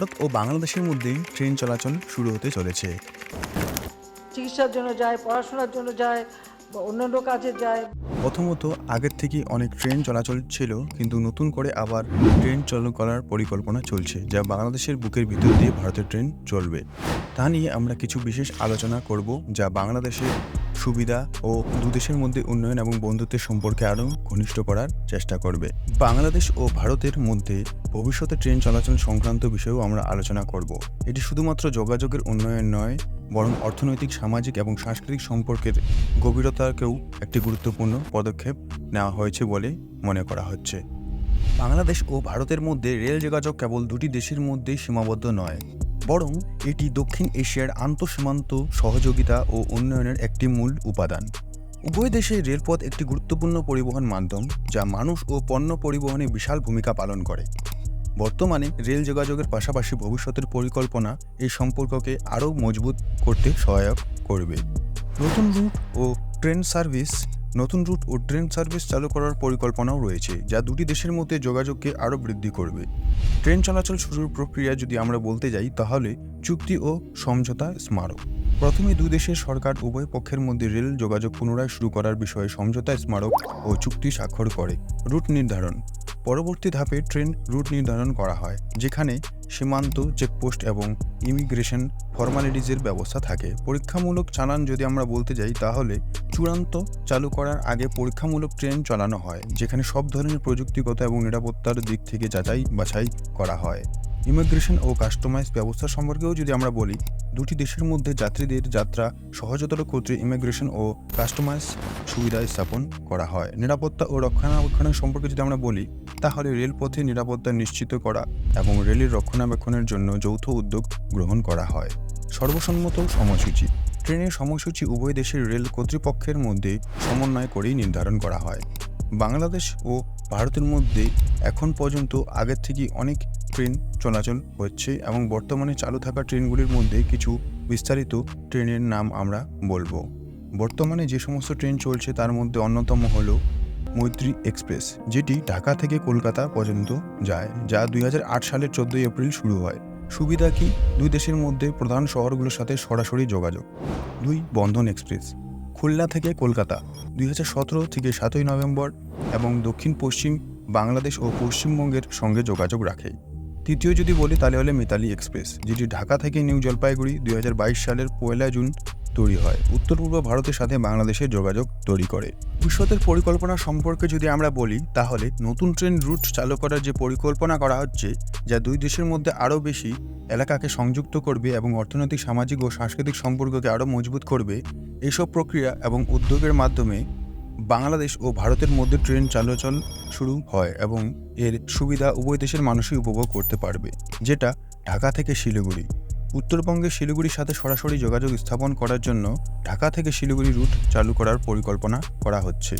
ভারত ও বাংলাদেশের মধ্যে ট্রেন চলাচল শুরু হতে চলেছে। চিকিৎসার জন্য যায় পড়াশোনার জন্য যায় বা অন্যান্য কাজে যায়। প্রথমত আগের থেকে অনেক ট্রেন চলাচল ছিল কিন্তু নতুন করে আবার ট্রেন চালু করার পরিকল্পনা চলছে যা বাংলাদেশের বুকের ভিতর দিয়ে ভারতের ট্রেন চলবে। তা নিয়ে আমরা কিছু বিশেষ আলোচনা করব যা বাংলাদেশের সুবিধা ও দুদেশের মধ্যে উন্নয়ন এবং বন্ধুত্বের সম্পর্কে আরও ঘনিষ্ঠ করার চেষ্টা করবে। বাংলাদেশ ও ভারতের মধ্যে ভবিষ্যতে ট্রেন চলাচল সংক্রান্ত বিষয়েও আমরা আলোচনা করব। এটি শুধুমাত্র যোগাযোগের উন্নয়ন নয়, বরং অর্থনৈতিক, সামাজিক এবং সাংস্কৃতিক সম্পর্কের গভীরতাকেও একটি গুরুত্বপূর্ণ পদক্ষেপ নেওয়া হয়েছে বলে মনে করা হচ্ছে। বাংলাদেশ ও ভারতের মধ্যে রেল যোগাযোগ কেবল দুটি দেশের মধ্যেই সীমাবদ্ধ নয় বরং এটি দক্ষিণ এশিয়ার আন্তঃসীমান্ত সহযোগিতা ও উন্নয়নের একটি মূল উপাদান। উভয় দেশে রেলপথ একটি গুরুত্বপূর্ণ পরিবহন মাধ্যম, যা মানুষ ও পণ্য পরিবহনে বিশাল ভূমিকা পালন করে। বর্তমানে রেল যোগাযোগের পাশাপাশি ভবিষ্যতের পরিকল্পনা এই সম্পর্ককে আরও মজবুত করতে সহায়ক করবে। নতুন রুট ও ট্রেন সার্ভিস নতুন রুট ও ট্রেন সার্ভিস চালু করার পরিকল্পনাও রয়েছে, যা দুটি দেশের মধ্যে যোগাযোগকে আরও বৃদ্ধি করবে। ট্রেন চলাচল শুরুর প্রক্রিয়া যদি আমরা বলতে যাই, তাহলে চুক্তি ও সমঝোতা স্মারক। প্রথমে দুই দেশের সরকার উভয় পক্ষের মধ্যে রেল যোগাযোগ পুনরায় শুরু করার বিষয়ে সমঝোতা স্মারক ও চুক্তি স্বাক্ষর করে, রুট নির্ধারণ। পরবর্তী ধাপে ট্রেন রুট নির্ধারণ করা হয়, যেখানে সীমান্ত, চেকপোস্ট এবং ইমিগ্রেশন ফর্মালিটিজের ব্যবস্থা থাকে। পরীক্ষামূলক চালান যদি আমরা বলতে যাই, তাহলে চূড়ান্ত চালু করার আগে পরীক্ষামূলক ট্রেন চালানো হয়, যেখানে সব ধরনের প্রযুক্তিগত এবং নিরাপত্তার দিক থেকে যাচাই বাছাই করা হয়। ইমিগ্রেশন ও কাস্টমাইজ ব্যবস্থা সম্পর্কেও যদি আমরা বলি, দুটি দেশের মধ্যে যাত্রীদের যাত্রা সহজতর করতে ইমিগ্রেশন ও কাস্টমাইজ সুবিধা স্থাপন করা হয়। নিরাপত্তা ও রক্ষণাবেক্ষণের সম্পর্কে যদি আমরা বলি, তাহলে রেলপথে নিরাপত্তা নিশ্চিত করা এবং রেলের রক্ষণাবেক্ষণের জন্য যৌথ উদ্যোগ গ্রহণ করা হয়। সর্বসম্মত সময়সূচি। ট্রেনের সময়সূচি উভয় দেশের রেল কর্তৃপক্ষের মধ্যে সমন্বয় করেই নির্ধারণ করা হয়। বাংলাদেশ ও ভারতের মধ্যে এখন পর্যন্ত আগের থেকে অনেক ট্রেন চলাচল হচ্ছে এবং বর্তমানে চালু থাকা ট্রেনগুলির মধ্যে কিছু বিস্তারিত ট্রেনের নাম আমরা বলব। বর্তমানে যে সমস্ত ট্রেন চলছে তার মধ্যে অন্যতম হল মৈত্রী এক্সপ্রেস, যেটি ঢাকা থেকে কলকাতা পর্যন্ত যায়, যা দুই হাজার আট সালের চোদ্দোই এপ্রিল শুরু হয়। সুবিধা কি? দুই দেশের মধ্যে প্রধান শহরগুলোর সাথে সরাসরি যোগাযোগ। দুই, বন্ধন এক্সপ্রেস। খুলনা থেকে কলকাতা, দুই হাজার সতেরো থেকে সাতই নভেম্বর এবং দক্ষিণ পশ্চিম বাংলাদেশ ও পশ্চিমবঙ্গের সঙ্গে যোগাযোগ রাখে তৃতীয় যদি বলি, তাহলে হলে মিতালি এক্সপ্রেস, যেটি ঢাকা থেকে নিউ জলপাইগুড়ি দুই হাজার বাইশ সালের পয়লা জুন তৈরি হয়। উত্তর পূর্ব ভারতের সাথে বাংলাদেশের যোগাযোগ তৈরি করে। ভবিষ্যতের পরিকল্পনা সম্পর্কে যদি আমরা বলি, তাহলে নতুন ট্রেন রুট চালু করার যে পরিকল্পনা করা হচ্ছে, যা দুই দেশের মধ্যে আরও বেশি এলাকাকে সংযুক্ত করবে এবং অর্থনৈতিক, সামাজিক ও সাংস্কৃতিক সম্পর্ককে আরও মজবুত করবে, এসব প্রক্রিয়া এবং উদ্যোগের মাধ্যমে বাংলাদেশ ও ভারতের মধ্যে ট্রেন চলাচল শুরু হয় এবং এর সুবিধা উভয় দেশের মানুষই উপভোগ করতে পারবে, যেটা ঢাকা থেকে শিলিগুড়ি। উত্তরবঙ্গের শিলিগুড়ির সাথে সরাসরি যোগাযোগ স্থাপন করার জন্য ঢাকা থেকে শিলিগুড়ি রুট চালু করার পরিকল্পনা করা হচ্ছে।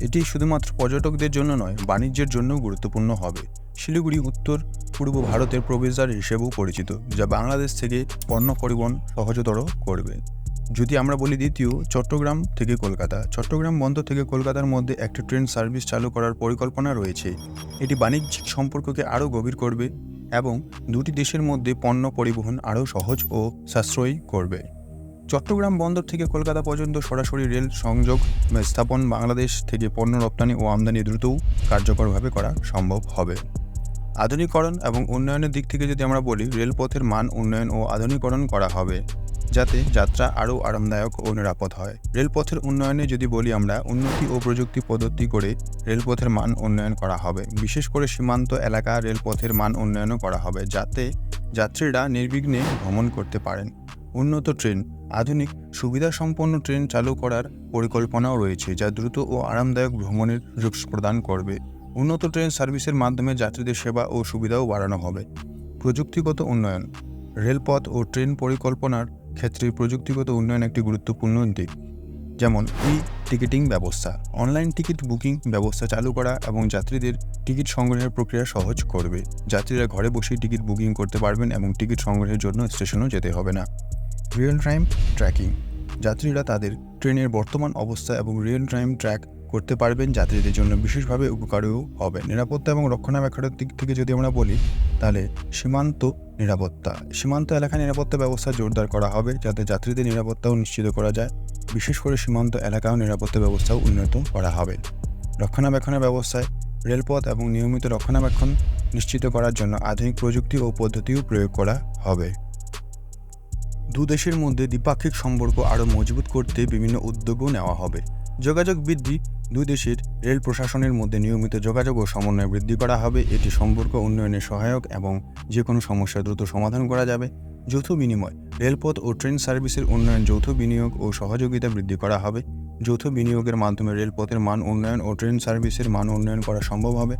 এটি শুধুমাত্র পর্যটকদের জন্য নয়, বাণিজ্যের জন্যও গুরুত্বপূর্ণ হবে। শিলিগুড়ি উত্তর, পূর্ব ভারতের প্রবেশদ্বার হিসেবেও পরিচিত, যা বাংলাদেশ থেকে পণ্য পরিবহন সহজতর করবে। যদি আমরা বলি দ্বিতীয়, চট্টগ্রাম থেকে কলকাতা। চট্টগ্রাম বন্দর থেকে কলকাতার মধ্যে একটি ট্রেন সার্ভিস চালু করার পরিকল্পনা রয়েছে। এটি বাণিজ্যিক সম্পর্ককে আরও গভীর করবে। এবং দুটি দেশের মধ্যে পণ্য পরিবহন আরও সহজ ও সাশ্রয়ী করবে। চট্টগ্রাম বন্দর থেকে কলকাতা পর্যন্ত সরাসরি রেল সংযোগ স্থাপন বাংলাদেশ থেকে পণ্য রপ্তানি ও আমদানি দ্রুত কার্যকরভাবে করা সম্ভব হবে। আধুনিকরণ এবং উন্নয়নের দিক থেকে যদি আমরা বলি, রেলপথের মান উন্নয়ন ও আধুনিকরণ করা হবে। যাতে যাত্রা আরও আরামদায়ক ও নিরাপদ হয়। রেলপথের উন্নয়নে যদি বলি আমরা, উন্নতি ও প্রযুক্তি পদ্ধতি করে রেলপথের মান উন্নয়ন করা হবে। বিশেষ করে সীমান্ত এলাকা রেলপথের মান উন্নয়নও করা হবে, যাতে যাত্রীরা নির্বিঘ্নে ভ্রমণ করতে পারেন। উন্নত ট্রেন, আধুনিক, সুবিধাসম্পন্ন ট্রেন চালু করার পরিকল্পনাও রয়েছে, যা দ্রুত ও আরামদায়ক ভ্রমণের সুযোগ প্রদান করবে। উন্নত ট্রেন সার্ভিসের মাধ্যমে যাত্রীদের সেবা ও সুবিধাও বাড়ানো হবে। প্রযুক্তিগত উন্নয়ন, রেলপথ ও ট্রেন পরিকল্পনার ক্ষেত্রে প্রযুক্তিগত উন্নয়ন একটি গুরুত্বপূর্ণ দিক। যেমন, ই টিকিটিং ব্যবস্থা, অনলাইন টিকিট বুকিং ব্যবস্থা চালু করা এবং যাত্রীদের টিকিট সংগ্রহের প্রক্রিয়া সহজ করবে। যাত্রীরা ঘরে বসেই টিকিট বুকিং করতে পারবেন এবং টিকিট সংগ্রহের জন্য স্টেশনেও যেতে হবে না। রিয়েল টাইম ট্র্যাকিং, যাত্রীরা তাদের ট্রেনের বর্তমান অবস্থা এবং রিয়েল টাইম ট্র্যাক করতে পারবেন যাত্রীদের জন্য বিশেষভাবে উপকারীও হবে। নিরাপত্তা এবং রক্ষণাবেক্ষণের দিক থেকে যদি আমরা বলি, তাহলে সীমান্ত নিরাপত্তা। সীমান্ত এলাকায় নিরাপত্তা ব্যবস্থা জোরদার করা হবে যাতে যাত্রীদের নিরাপত্তাও নিশ্চিত করা যায়। বিশেষ করে সীমান্ত এলাকাও নিরাপত্তা ব্যবস্থাও উন্নত করা হবে। রক্ষণাবেক্ষণের ব্যবস্থায় রেলপথ এবং নিয়মিত রক্ষণাবেক্ষণ নিশ্চিত করার জন্য আধুনিক প্রযুক্তি ও পদ্ধতিও প্রয়োগ করা হবে। দু দেশের মধ্যে দ্বিপাক্ষিক সম্পর্ক আরও মজবুত করতে বিভিন্ন উদ্যোগও নেওয়া হবে। যোগাযোগ বৃদ্ধি দুই দেশের রেল প্রশাসনের মধ্যে নিয়মিত যোগাযোগ ও সমন্বয় বৃদ্ধি করা হবে। এটি সম্পর্ক উন্নয়নে সহায়ক এবং যে কোনো সমস্যা দ্রুত সমাধান করা যাবে। যৌথ বিনিময়, রেলপথ ও ট্রেন সার্ভিসের উন্নয়ন, যৌথ বিনিয়োগ ও সহযোগিতা বৃদ্ধি করা হবে। যৌথ বিনিয়োগের মাধ্যমে রেলপথের মান উন্নয়ন ও ট্রেন সার্ভিসের মান উন্নয়ন করা সম্ভব হবে।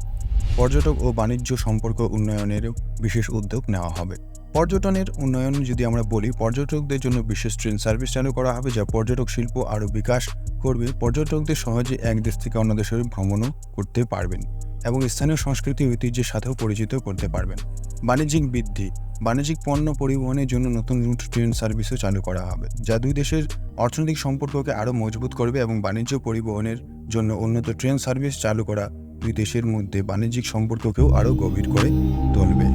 পর্যটক ও বাণিজ্য সম্পর্ক উন্নয়নেরও বিশেষ উদ্যোগ নেওয়া হবে। পর্যটনের উন্নয়ন যদি আমরা বলি, পর্যটকদের জন্য বিশেষ ট্রেন সার্ভিস চালু করা হবে, যা পর্যটক শিল্প আরও বিকাশ করবে। পর্যটকদের সহজে এক দেশ থেকে অন্য দেশে ভ্রমণও করতে পারবেন এবং স্থানীয় সংস্কৃতি ঐতিহ্যের সাথেও পরিচিত করতে পারবেন। বাণিজ্যিক বৃদ্ধি, বাণিজ্যিক পণ্য পরিবহনের জন্য নতুন রুট ট্রেন সার্ভিসও চালু করা হবে, যা দুই দেশের অর্থনৈতিক সম্পর্ককে আরও মজবুত করবে এবং বাণিজ্য পরিবহনের জন্য উন্নত ট্রেন সার্ভিস চালু করা দুই দেশের মধ্যে বাণিজ্যিক সম্পর্ককেও আরও গভীর করে তুলবে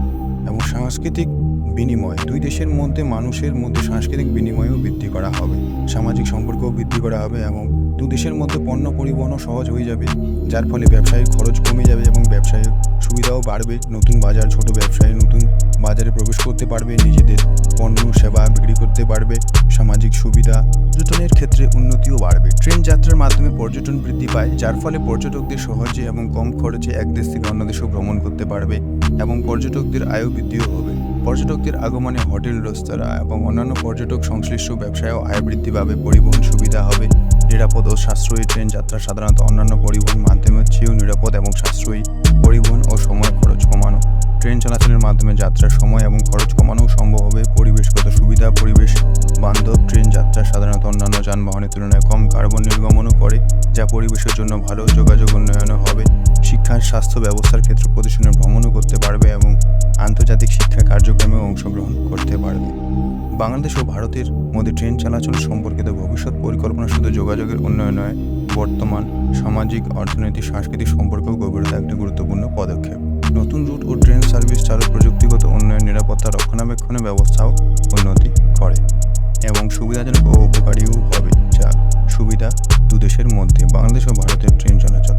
এবং সাংস্কৃতিক বিনিময়, দুই দেশের মধ্যে মানুষের মধ্যে সাংস্কৃতিক বিনিময়ও বৃদ্ধি করা হবে। সামাজিক সম্পর্কও বৃদ্ধি করা হবে এবং দু দেশের মধ্যে পণ্য পরিবহনও সহজ হয়ে যাবে, যার ফলে ব্যবসায়ের খরচ কমে যাবে এবং ব্যবসায়ের সুবিধাও বাড়বে। নতুন বাজার, ছোট ব্যবসায়ী করতে পারবে, নিজেদের পণ্য, সেবা বিক্রি করতে পারবে, সামাজিক সুবিধা, পর্যটনের ক্ষেত্রে উন্নতিও বাড়বে। ট্রেন যাত্রার মাধ্যমে পর্যটন বৃদ্ধি পায়, যার ফলে পর্যটকদের সহজে এবং কম খরচে এক দেশ থেকে অন্য দেশেও ভ্রমণ করতে পারবে এবং পর্যটকদের আয়ও বৃদ্ধিও হবে। পর্যটকদের আগমনে হোটেল, রেস্তোরাঁ এবং অন্যান্য পর্যটক সংশ্লিষ্ট ব্যবসায়ও আয় বৃদ্ধি পাবে, পরিবহন সুবিধা হবে। নিরাপদ ও সাশ্রয়ী ট্রেন যাত্রা সাধারণত অন্যান্য পরিবহন মাধ্যমের চেয়েও নিরাপদ এবং সাশ্রয়ী পরিবহন ও সময় খরচ কমানো ট্রেন চলাচলের মাধ্যমে যাত্রার সময় এবং খরচ কমানোও সম্ভব হবে। পরিবেশগত সুবিধা, পরিবেশ, বান্ধব, ট্রেন যাত্রা সাধারণত অন্যান্য যানবাহনের তুলনায় কম কার্বন নির্গমনও করে, যা পরিবেশের জন্য ভালো যোগাযোগ উন্নয়নও হবে। শিক্ষা স্বাস্থ্য ব্যবস্থার ক্ষেত্রে প্রতিষ্ঠানে ভ্রমণও করতে পারবে এবং আন্তর্জাতিক শিক্ষা কার্যক্রমে অংশগ্রহণ করতে পারবে। বাংলাদেশ ও ভারতের মধ্যে ট্রেন চলাচল সম্পর্কিত ভবিষ্যৎ পরিকল্পনা শুধু যোগাযোগের উন্নয়ন নয়, বর্তমান সামাজিক, অর্থনৈতিক, সাংস্কৃতিক সম্পর্কেও গভীরতা একটি গুরুত্বপূর্ণ পদক্ষেপ। ট্রেন প্রযুক্তিগত উন্নয়ন, নিরাপত্তা রক্ষণাবেক্ষণের ব্যবস্থাও উন্নতি করে এবং সুবিধাজনক ও উপকারীও হবে যা সুবিধা দু দেশের মধ্যে, বাংলাদেশ ও ভারতের ট্রেন চলাচল